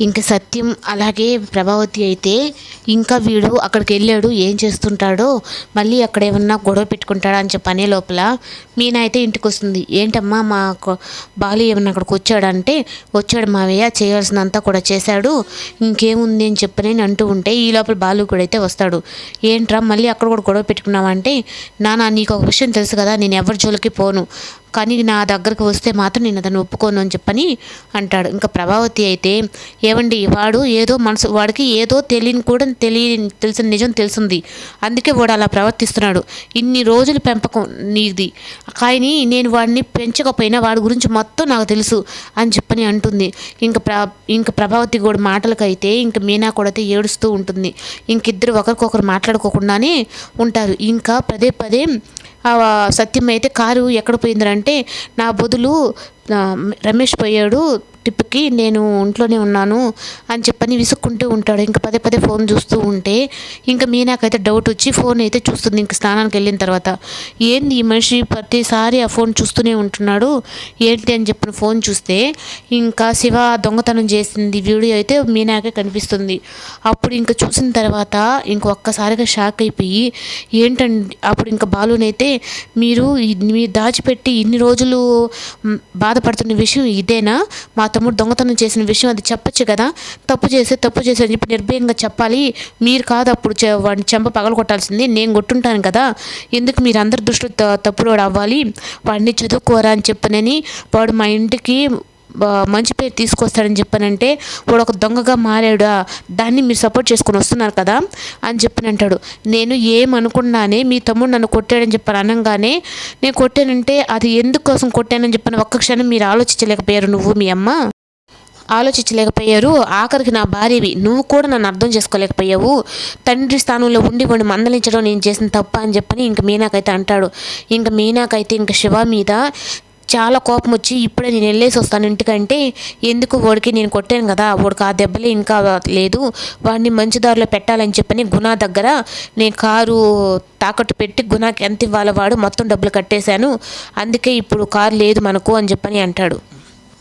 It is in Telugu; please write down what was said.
ఇంకా సత్యం అలాగే ప్రభావతి అయితే ఇంకా వీడు అక్కడికి వెళ్ళాడు ఏం చేస్తుంటాడో మళ్ళీ అక్కడ ఏమన్నా గొడవ పెట్టుకుంటాడా అని చెప్పి లోపల మీన అయితే ఇంటికి వస్తుంది ఏంటమ్మా మా బాలు ఏమన్నా అక్కడికి వచ్చాడంటే వచ్చాడు మావయ్య చేయాల్సినంతా కూడా చేశాడు ఇంకేముంది అని చెప్పి నేను అంటూ ఉంటే ఈ లోపల బాలు కూడా అయితే వస్తాడు. ఏంట్రా మళ్ళీ అక్కడ కూడా గొడవ పెట్టుకున్నావంటే? నానా నీకు ఒక విషయం తెలుసు కదా నేను ఎవరి జోలికి పోను. కానీ నా దగ్గరకు వస్తే మాత్రం నేను అతను ఒప్పుకోను అని చెప్పని అంటాడు. ఇంకా ప్రభావతి అయితే ఏమండి వాడు ఏదో మనసు వాడికి ఏదో తెలియని కూడా తెలియ తెలిసిన నిజం తెలిసింది. అందుకే వాడు అలా ప్రవర్తిస్తున్నాడు. ఇన్ని రోజులు పెంపకం నీది. కానీ నేను వాడిని పెంచకపోయినా వాడి గురించి మొత్తం నాకు తెలుసు అని చెప్పని అంటుంది. ఇంకా ప్ర ఇంకా ప్రభావతి కూడా మాటలకైతే ఇంకా మీనా కూడా అయితే ఏడుస్తూ ఉంటుంది. ఇంకిద్దరు ఒకరికొకరు మాట్లాడుకోకుండానే ఉంటారు. ఇంకా పదే పదే సత్యం అయితే కారు ఎక్కడ పోయిందంటే నా బదులు రమేష్ పోయాడు ట్రిప్కి నేను ఇంట్లోనే ఉన్నాను అని చెప్పని విసుక్కుంటూ ఉంటాడు. ఇంకా పదే పదే ఫోన్ చూస్తూ ఉంటే ఇంకా మీనాకైతే డౌట్ వచ్చి ఫోన్ అయితే చూస్తుంది. ఇంక స్నానానికి వెళ్ళిన తర్వాత ఏంది ఈ మనిషి ప్రతిసారి ఆ ఫోన్ చూస్తూనే ఉంటున్నాడు? ఏంటి అని చెప్పిన ఫోన్ చూస్తే ఇంకా శివ దొంగతనం చేసింది వీడియో అయితే మీనాకే కనిపిస్తుంది. అప్పుడు ఇంకా చూసిన తర్వాత ఇంకొక్కసారిగా షాక్ అయిపోయి ఏంటండి? అప్పుడు ఇంకా బాలునైతే మీరు మీరు దాచిపెట్టి ఇన్ని రోజులు బాధపడుతున్న విషయం ఇదేనా? మాతో తమ్ముడు దొంగతనం చేసిన విషయం అది చెప్పొచ్చు కదా? తప్పు చేస్తే తప్పు చేసి అని చెప్పి నిర్భయంగా చెప్పాలి. మీరు కాదు అప్పుడు చె- వాడిని చెంప పగల కొట్టాల్సింది. నేను కొట్టుంటాను కదా. ఎందుకు మీరు అందరి దృష్టిలో త- తప్పులోడు అవ్వాలి? వాడిని చదువుకోరా అని చెప్పనని వాడు మా ఇంటికి మంచి పేరు తీసుకొస్తాడని చెప్పానంటే వాడు ఒక దొంగగా మారాడా? దాన్ని మీరు సపోర్ట్ చేసుకొని వస్తున్నారు కదా? అని చెప్పని అంటాడు నేను ఏమనుకున్నానే మీ తమ్ముడు నన్ను కొట్టాడని చెప్పాను అనగానే నేను కొట్టానంటే అది ఎందుకోసం కొట్టానని చెప్పని ఒక్క క్షణం మీరు ఆలోచించలేకపోయారు నువ్వు మీ అమ్మ? ఆలోచించలేకపోయారు. ఆఖరికి నా భార్యవి. నువ్వు కూడా నన్ను అర్థం చేసుకోలేకపోయావు. తండ్రి స్థానంలో ఉండి వాడిని మందలించడం నేను చేసిన తప్ప అని చెప్పని ఇంక మీనాకైతే అంటాడు. ఇంక మీనాకైతే ఇంక శివ మీద చాలా కోపం వచ్చి ఇప్పుడే నేను వెళ్ళేసి వస్తాను ఇంటికంటే. ఎందుకు వాడికి నేను కొట్టాను కదా వాడికి ఆ దెబ్బలే ఇంకా లేదు. వాడిని మంచి దారిలో పెట్టాలని చెప్పని గుణా దగ్గర నేను కారు తాకట్టు పెట్టి గుణాకి ఎంత ఇవ్వాలో వాడు మొత్తం డబ్బులు కట్టేశాను. అందుకే ఇప్పుడు కారు లేదు మనకు అని చెప్పని అంటాడు.